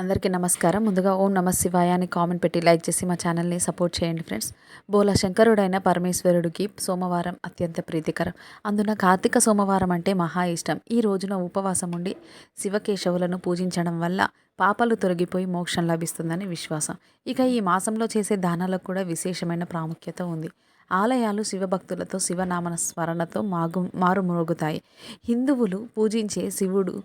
అందరికీ నమస్కారం. ముందుగా ఓం నమ శివాయ అని కామెంట్ పెట్టి లైక్ చేసి మా ఛానల్ని సపోర్ట్ చేయండి ఫ్రెండ్స్. బోల శంకరుడైన పరమేశ్వరుడికి సోమవారం అత్యంత ప్రీతికరం. అందున కార్తీక సోమవారం అంటే మహా ఇష్టం. ఈ రోజున ఉపవాసం ఉండి శివకేశవులను పూజించడం వల్ల పాపాలు తొలగిపోయి మోక్షం లభిస్తుందని విశ్వాసం. ఇక ఈ మాసంలో చేసే దానాలకు కూడా విశేషమైన ప్రాముఖ్యత ఉంది. ఆలయాలు శివభక్తులతో శివనామన స్మరణతో మాగు మారుమోగుతాయి హిందువులు పూజించే శివుడు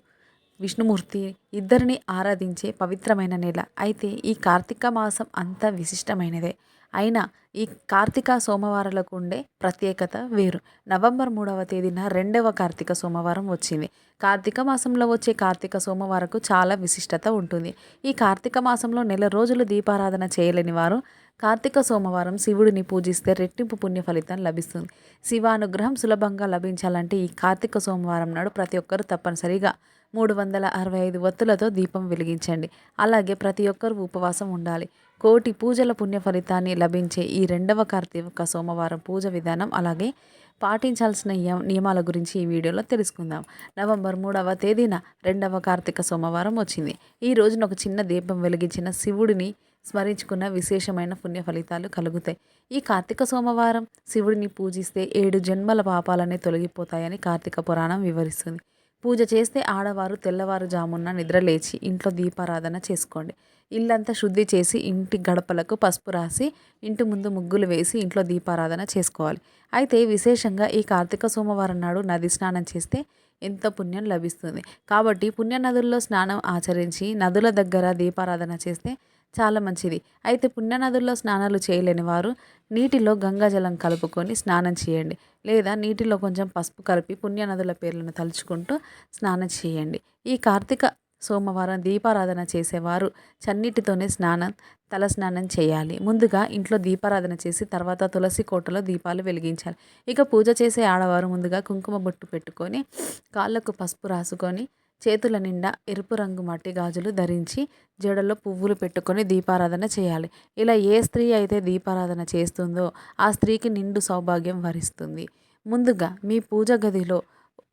విష్ణుమూర్తి ఇద్దరిని ఆరాధించే పవిత్రమైన నెల. అయితే ఈ కార్తీక మాసం అంత విశిష్టమైనదే. అయినా ఈ కార్తీక సోమవారాలకు ఉండే ప్రత్యేకత వేరు. నవంబర్ మూడవ తేదీన రెండవ కార్తీక సోమవారం వచ్చింది. కార్తీక మాసంలో వచ్చే కార్తీక సోమవారకు చాలా విశిష్టత ఉంటుంది. ఈ కార్తీక మాసంలో నెల రోజులు దీపారాధన చేయలేని వారు కార్తీక సోమవారం శివుడిని పూజిస్తే రెట్టింపు పుణ్య ఫలితం లభిస్తుంది. శివానుగ్రహం సులభంగా లభించాలంటే ఈ కార్తీక సోమవారం నాడు ప్రతి ఒక్కరూ తప్పనిసరిగా మూడు వందల అరవై ఐదు ఒత్తులతో దీపం వెలిగించండి. అలాగే ప్రతి ఒక్కరూ ఉపవాసం ఉండాలి. కోటి పూజల పుణ్య ఫలితాన్ని లభించే ఈ రెండవ కార్తీక సోమవారం పూజ విధానం. అలాగే పాటించాల్సిన నియమాల గురించి ఈ వీడియోలో తెలుసుకుందాం. నవంబర్ మూడవ తేదీన రెండవ కార్తీక సోమవారం వచ్చింది. ఈ రోజున ఒక చిన్న దీపం వెలిగించిన శివుడిని స్మరించుకున్న విశేషమైన పుణ్య ఫలితాలు కలుగుతాయి. ఈ కార్తీక సోమవారం శివుడిని పూజిస్తే ఏడు జన్మల పాపాలనే తొలగిపోతాయని కార్తీక పురాణం వివరిస్తుంది. పూజ చేస్తే ఆడవారు తెల్లవారుజామున నిద్రలేచి ఇంట్లో దీపారాధన చేసుకోండి. ఇల్లంతా శుద్ధి చేసి ఇంటి గడపలకు పసుపు రాసి ఇంటి ముందు ముగ్గులు వేసి ఇంట్లో దీపారాధన చేసుకోవాలి. అయితే విశేషంగా ఈ కార్తీక సోమవారం నాడు నది స్నానం చేస్తే ఎంతో పుణ్యం లభిస్తుంది. కాబట్టి పుణ్య నదుల్లో స్నానం ఆచరించి నదుల దగ్గర దీపారాధన చేస్తే చాలా మంచిది. అయితే పుణ్యనదుల్లో స్నానాలు చేయలేని వారు నీటిలో గంగాజలం కలుపుకొని స్నానం చేయండి. లేదా నీటిలో కొంచెం పసుపు కలిపి పుణ్యనదుల పేర్లను తలుచుకుంటూ స్నానం చేయండి. ఈ కార్తీక సోమవారం దీపారాధన చేసేవారు చన్నీటితోనే స్నానం తల స్నానం చేయాలి. ముందుగా ఇంట్లో దీపారాధన చేసి తర్వాత తులసి కోటలో దీపాలు వెలిగించాలి. ఇక పూజ చేసే ఆడవారు ముందుగా కుంకుమ బొట్టు పెట్టుకొని కాళ్ళకు పసుపు రాసుకొని చేతుల నిండా ఎరుపు రంగు మట్టి గాజులు ధరించి జడలో పువ్వులు పెట్టుకొని దీపారాధన చేయాలి. ఇలా ఏ స్త్రీ అయితే దీపారాధన చేస్తుందో ఆ స్త్రీకి నిండు సౌభాగ్యం వరిస్తుంది. ముందుగా మీ పూజ గదిలో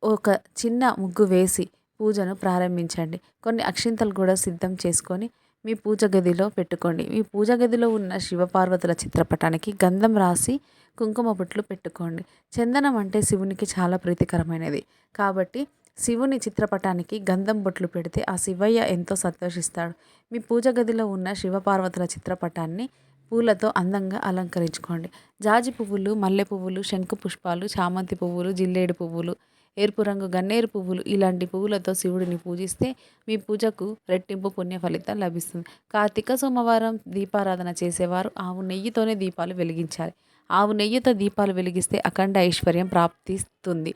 ఒక చిన్న ముగ్గు వేసి పూజను ప్రారంభించండి. కొన్ని అక్షింతలు కూడా సిద్ధం చేసుకొని మీ పూజ గదిలో పెట్టుకోండి. మీ పూజ గదిలో ఉన్న శివపార్వతుల చిత్రపటానికి గంధం రాసి కుంకుమ బొట్లు పెట్టుకోండి. చందనం అంటే శివునికి చాలా ప్రీతికరమైనది. కాబట్టి శివుని చిత్రపటానికి గంధం బొట్లు పెడితే ఆ శివయ్య ఎంతో సంతోషిస్తాడు. మీ పూజ గదిలో ఉన్న శివపార్వతుల చిత్రపటాన్ని పూలతో అందంగా అలంకరించుకోండి. జాజి పువ్వులు మల్లె పువ్వులు శంకు పుష్పాలు చామంతి పువ్వులు జిల్లేడు పువ్వులు ఎరుపు రంగు గన్నేరు పువ్వులు ఇలాంటి పువ్వులతో శివుడిని పూజిస్తే మీ పూజకు రెట్టింపు పుణ్య ఫలితం లభిస్తుంది. కార్తీక సోమవారం దీపారాధన చేసేవారు ఆవు నెయ్యితోనే దీపాలు వెలిగించాలి. ఆవు నెయ్యితో దీపాలు వెలిగిస్తే అఖండ ఐశ్వర్యం ప్రాప్తిస్తుంది.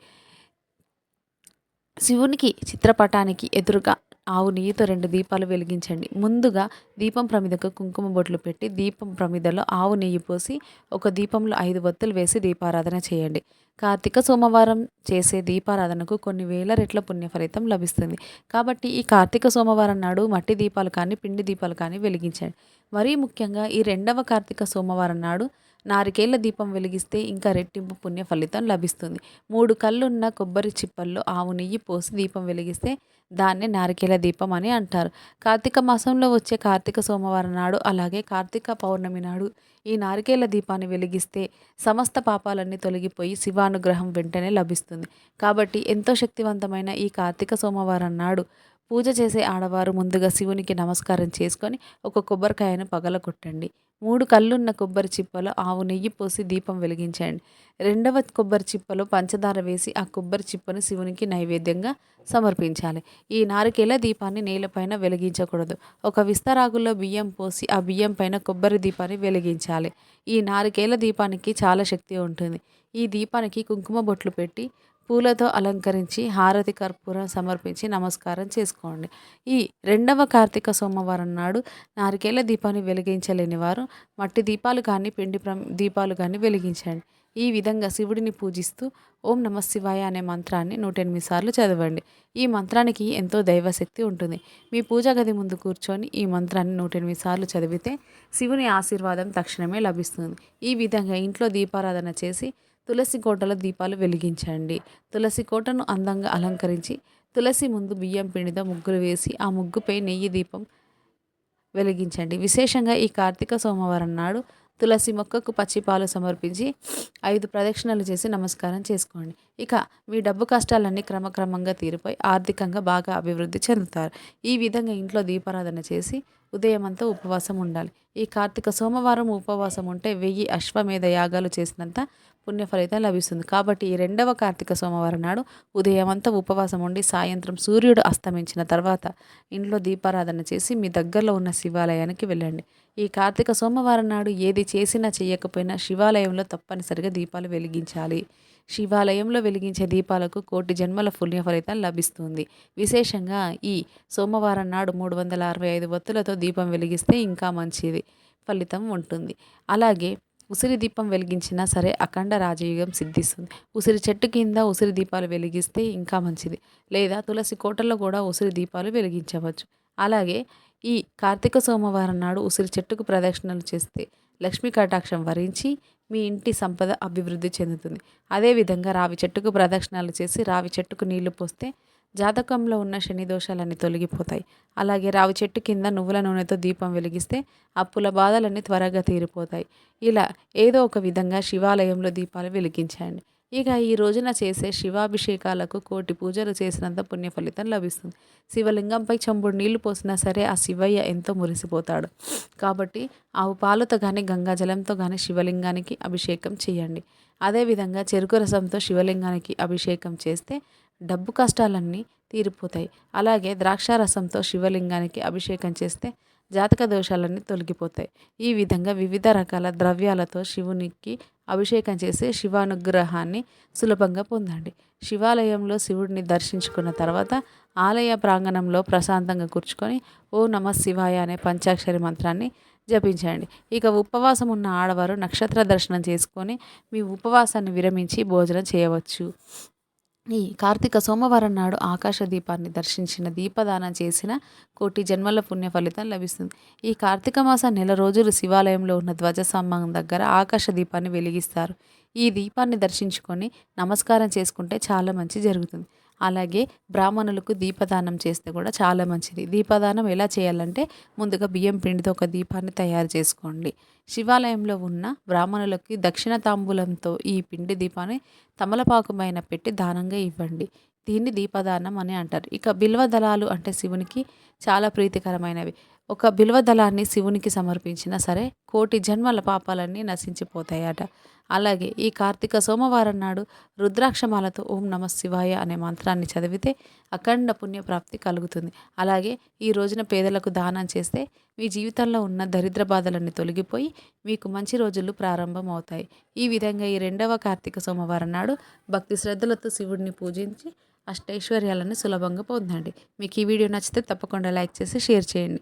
శివునికి చిత్రపటానికి ఎదురుగా ఆవు నెయ్యితో రెండు దీపాలు వెలిగించండి. ముందుగా దీపం ప్రమిదకు కుంకుమ బొట్లు పెట్టి దీపం ప్రమిదలో ఆవు నెయ్యి పోసి ఒక దీపంలో ఐదు వత్తులు వేసి దీపారాధన చేయండి. కార్తీక సోమవారం చేసే దీపారాధనకు కొన్ని వేల రెట్ల పుణ్య ఫలితం లభిస్తుంది. కాబట్టి ఈ కార్తీక సోమవారం నాడు మట్టి దీపాలు కానీ పిండి దీపాలు కానీ వెలిగించండి. మరీ ముఖ్యంగా ఈ రెండవ కార్తీక సోమవారం నాడు నారికేళ్ళ దీపం వెలిగిస్తే ఇంకా రెట్టింపు పుణ్య ఫలితం లభిస్తుంది. మూడు కళ్ళున్న కొబ్బరి చిప్పల్లో ఆవు నెయ్యి పోసి దీపం వెలిగిస్తే దాన్నే నారికేల దీపం అని అంటారు. కార్తీక మాసంలో వచ్చే కార్తీక సోమవారం నాడు అలాగే కార్తీక పౌర్ణమి నాడు ఈ నారికేల దీపాన్ని వెలిగిస్తే సమస్త పాపాలన్నీ తొలగిపోయి శివానుగ్రహం వెంటనే లభిస్తుంది. కాబట్టి ఎంతో శక్తివంతమైన ఈ కార్తీక సోమవారం నాడు పూజ చేసే ఆడవారు ముందుగా శివునికి నమస్కారం చేసుకొని ఒక కొబ్బరికాయను పగలగొట్టండి. మూడు కళ్ళున్న కొబ్బరి చిప్పలో ఆవు నెయ్యి పోసి దీపం వెలిగించండి రెండవ కొబ్బరి చిప్పలో పంచదార వేసి ఆ కొబ్బరి చిప్పను శివునికి నైవేద్యంగా సమర్పించాలి. ఈ నారికేల దీపాన్ని నేలపైన వెలిగించకూడదు. ఒక విస్తరాగులో బియ్యం పోసి ఆ బియ్యం పైన కొబ్బరి దీపాన్ని వెలిగించాలి. ఈ నారికేల దీపానికి చాలా శక్తి ఉంటుంది. ఈ దీపానికి కుంకుమ బొట్లు పెట్టి పూలతో అలంకరించి హారతి కర్పూరం సమర్పించి నమస్కారం చేసుకోండి. ఈ రెండవ కార్తీక సోమవారం నాడు నారికేళ్ళ దీపాన్ని వెలిగించలేని వారు మట్టి దీపాలు కానీ పిండి దీపాలు కానీ వెలిగించండి. ఈ విధంగా శివుడిని పూజిస్తూ ఓం నమ శివాయ అనే మంత్రాన్ని నూట ఎనిమిది సార్లు చదవండి. ఈ మంత్రానికి ఎంతో దైవశక్తి ఉంటుంది. మీ పూజా గది ముందు కూర్చొని ఈ మంత్రాన్ని నూట ఎనిమిది సార్లు చదివితే శివుని ఆశీర్వాదం తక్షణమే లభిస్తుంది. ఈ విధంగా ఇంట్లో దీపారాధన చేసి తులసి కోటలో దీపాలు వెలిగించండి. తులసి కోటను అందంగా అలంకరించి తులసి ముందు బియ్యం పిండితో ముగ్గులు వేసి ఆ ముగ్గుపై నెయ్యి దీపం వెలిగించండి. విశేషంగా ఈ కార్తీక సోమవారం నాడు తులసి మొక్కకు పచ్చిపాలు సమర్పించి ఐదు ప్రదక్షిణలు చేసి నమస్కారం చేసుకోండి. ఇక మీ డబ్బు కష్టాలన్నీ క్రమక్రమంగా తీరిపోయి ఆర్థికంగా బాగా అభివృద్ధి చెందుతారు. ఈ విధంగా ఇంట్లో దీపారాధన చేసి ఉదయం అంతా ఉపవాసం ఉండాలి. ఈ కార్తీక సోమవారం ఉపవాసం ఉంటే వెయ్యి అశ్వమేధ యాగాలు చేసినంత పుణ్య ఫలితం లభిస్తుంది. కాబట్టి ఈ రెండవ కార్తీక సోమవారం నాడు ఉదయం అంతా ఉపవాసం ఉండి సాయంత్రం సూర్యుడు అస్తమించిన తర్వాత ఇంట్లో దీపారాధన చేసి మీ దగ్గరలో ఉన్న శివాలయానికి వెళ్ళండి. ఈ కార్తీక సోమవారం నాడు ఏది చేసినా చేయకపోయినా శివాలయంలో తప్పనిసరిగా దీపాలు వెలిగించాలి. శివాలయంలో వెలిగించే దీపాలకు కోటి జన్మల పుణ్య ఫలితం లభిస్తుంది. విశేషంగా ఈ సోమవారం నాడు మూడు వందల అరవై ఐదు వత్తులతో దీపం వెలిగిస్తే ఇంకా మంచిది ఫలితం ఉంటుంది. అలాగే ఉసిరి దీపం వెలిగించినా సరే అఖండ రాజయుగం సిద్ధిస్తుంది. ఉసిరి చెట్టు కింద ఉసిరి దీపాలు వెలిగిస్తే ఇంకా మంచిది. లేదా తులసి కోటల్లో కూడా ఉసిరి దీపాలు వెలిగించవచ్చు. అలాగే ఈ కార్తీక సోమవారం నాడు ఉసిరి చెట్టుకు ప్రదక్షిణలు చేస్తే లక్ష్మీ కటాక్షం వరించి మీ ఇంటి సంపద అభివృద్ధి చెందుతుంది. అదేవిధంగా రావి చెట్టుకు ప్రదక్షిణాలు చేసి రావి చెట్టుకు నీళ్ళు పోస్తే జాతకంలో ఉన్న శని దోషాలన్నీ తొలగిపోతాయి. అలాగే రావి చెట్టు కింద నువ్వుల నూనెతో దీపం వెలిగిస్తే అప్పుల బాధలన్నీ త్వరగా తీరిపోతాయి. ఇలా ఏదో ఒక విధంగా శివాలయంలో దీపాలు వెలిగించండి ఇక ఈ రోజున చేసే శివాభిషేకాలకు కోటి పూజలు చేసినంత పుణ్య ఫలితం లభిస్తుంది. శివలింగంపై చంబుడు నీళ్ళు పోసినా సరే ఆ శివయ్య ఎంతో మురిసిపోతాడు. కాబట్టి ఆవు పాలతో కానీ గంగాజలంతో కానీ శివలింగానికి అభిషేకం చేయండి. అదేవిధంగా చెరుకు రసంతో శివలింగానికి అభిషేకం చేస్తే డబ్బు కష్టాలన్నీ తీరిపోతాయి. అలాగే ద్రాక్షారసంతో శివలింగానికి అభిషేకం చేస్తే జాతక దోషాలన్నీ తొలగిపోతాయి. ఈ విధంగా వివిధ రకాల ద్రవ్యాలతో శివునికి అభిషేకం చేసి శివానుగ్రహాన్ని సులభంగా పొందండి. శివాలయంలో శివుడిని దర్శించుకున్న తర్వాత ఆలయ ప్రాంగణంలో ప్రశాంతంగా కూర్చుకొని ఓ నమ శివాయ అనే పంచాక్షరి మంత్రాన్ని జపించండి. ఇక ఉపవాసం ఉన్న ఆడవారు నక్షత్ర దర్శనం చేసుకొని మీ ఉపవాసాన్ని విరమించి భోజనం చేయవచ్చు. ఈ కార్తీక సోమవారం నాడు ఆకాశ దీపాన్ని దర్శించిన దీపదానం చేసిన కోటి జన్మల పుణ్య ఫలితం లభిస్తుంది. ఈ కార్తీక మాసం నెల రోజులు శివాలయంలో ఉన్న ధ్వజస్తంభం దగ్గర ఆకాశ దీపాన్ని వెలిగిస్తారు. ఈ దీపాన్ని దర్శించుకొని నమస్కారం చేసుకుంటే చాలా మంచి జరుగుతుంది. అలాగే బ్రాహ్మణులకు దీపదానం చేస్తే కూడా చాలా మంచిది. దీపదానం ఎలా చేయాలంటే ముందుగా బియ్యం పిండితో ఒక దీపాన్ని తయారు చేసుకోండి. శివాలయంలో ఉన్న బ్రాహ్మణులకి దక్షిణ తాంబూలంతో ఈ పిండి దీపాన్ని తమలపాకు పైన పెట్టి దానంగా ఇవ్వండి. దీన్ని దీపదానం అని అంటారు. ఇక బిల్వ దళాలు అంటే శివునికి చాలా ప్రీతికరమైనవి. ఒక బిల్వ దళాన్ని శివునికి సమర్పించినా సరే కోటి జన్మల పాపాలన్నీ నశించిపోతాయట. అలాగే ఈ కార్తీక సోమవారం నాడు రుద్రాక్షమాలతో ఓం నమ శివాయ అనే మంత్రాన్ని చదివితే అఖండ పుణ్యప్రాప్తి కలుగుతుంది. అలాగే ఈ రోజున పేదలకు దానం చేస్తే మీ జీవితంలో ఉన్న దరిద్ర బాధలన్నీ తొలగిపోయి మీకు మంచి రోజులు ప్రారంభమవుతాయి. ఈ విధంగా ఈ రెండవ కార్తీక సోమవారం నాడు భక్తి శ్రద్ధలతో శివుడిని పూజించి అష్టైశ్వర్యాలను సులభంగా పొందండి. మీకు ఈ వీడియో నచ్చితే తప్పకుండా లైక్ చేసి షేర్ చేయండి.